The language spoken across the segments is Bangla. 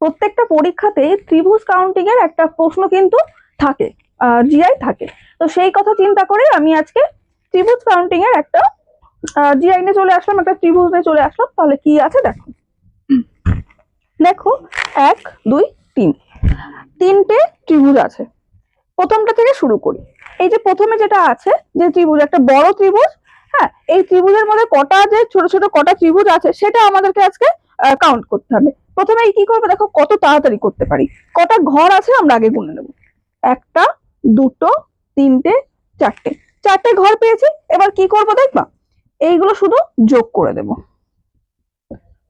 প্রত্যেকটা পরীক্ষাতে ত্রিভুজ কাউন্টিং এর একটা প্রশ্ন কিন্তু থাকে জিআই থাকে। তো সেই কথা চিন্তা করে আমি আজকে ত্রিভুজ কাউন্টিং এর একটা জিআই নিয়ে চলে আসলাম, একটা ত্রিভুজ নিয়ে চলে আসলাম। তাহলে কি আছে দেখো। দেখো, এক, দুই, তিন। তিনটে ত্রিভুজ আছে। প্রথমটা থেকে শুরু করি। এই যে প্রথমে যেটা আছে, যে ত্রিভুজ, একটা বড় ত্রিভুজ হ্যাঁ এই ত্রিভুজের মধ্যে কটা যে ছোট ছোট কটা ত্রিভুজ আছে, সেটা আমাদেরকে আজকে কাউন্ট করতে হবে। প্রথমে কি করব? দেখো কত তাড়াতাড়ি করতে পারি। কটা ঘর আছে আমরা আগে গুনে নেব। একটা, দুটো, তিনটে, চারটে। চারটে ঘর পেয়েছি, এবার কি করব দেখবা? এইগুলো শুধু যোগ করে দেব।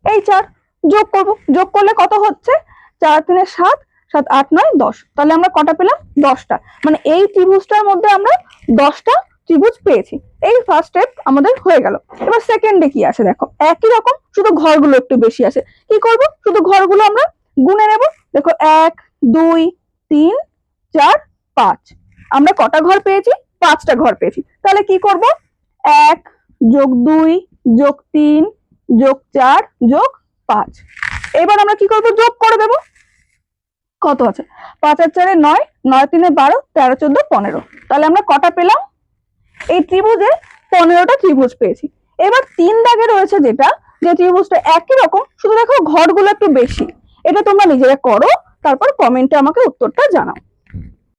এই চার, যোগ করব। যোগ করলে কত হচ্ছে? চার তিনে সাত সাত আট নয়, দশ। তাহলে আমরা কটা পেলাম? দশটা। মানে এই ত্রিভুজটার মধ্যে আমরা দশটা ত্রিভুজ পেয়েছি। এই ফার্স্ট স্টেপ আমাদের হয়ে গেল। এবার সেকেন্ডে কি আছে দেখো? একই রকম, শুধু ঘরগুলো একটু বেশি আছে। কি করব? শুধু ঘরগুলো আমরা গুনে নেব। দেখো, এক, দুই, তিন, চার, পাঁচ। আমরা কটা ঘর পেয়েছি? পাঁচটা ঘর পেয়েছি। তাহলে কি করব? এক যোগ দুই যোগ তিন যোগ চার যোগ পাঁচ। এবার আমরা কি করব? যোগ করে দেব। কত আছে? পাঁচ আর চারে নয় নয় তিনে বারো, তেরো, চোদ্দ, পনেরো। তাহলে আমরা কটা পেলাম? এই ত্রিভুজে পনেরোটা ত্রিভুজ পেয়েছি। এবার তিন দাগে রয়েছে যেটা, যে ত্রিভুজটা একই রকম, শুধু দেখো ঘরগুলো একটু বেশি। এটা তোমরা নিজেরা করো, তারপর কমেন্টে আমাকে উত্তরটা জানাও।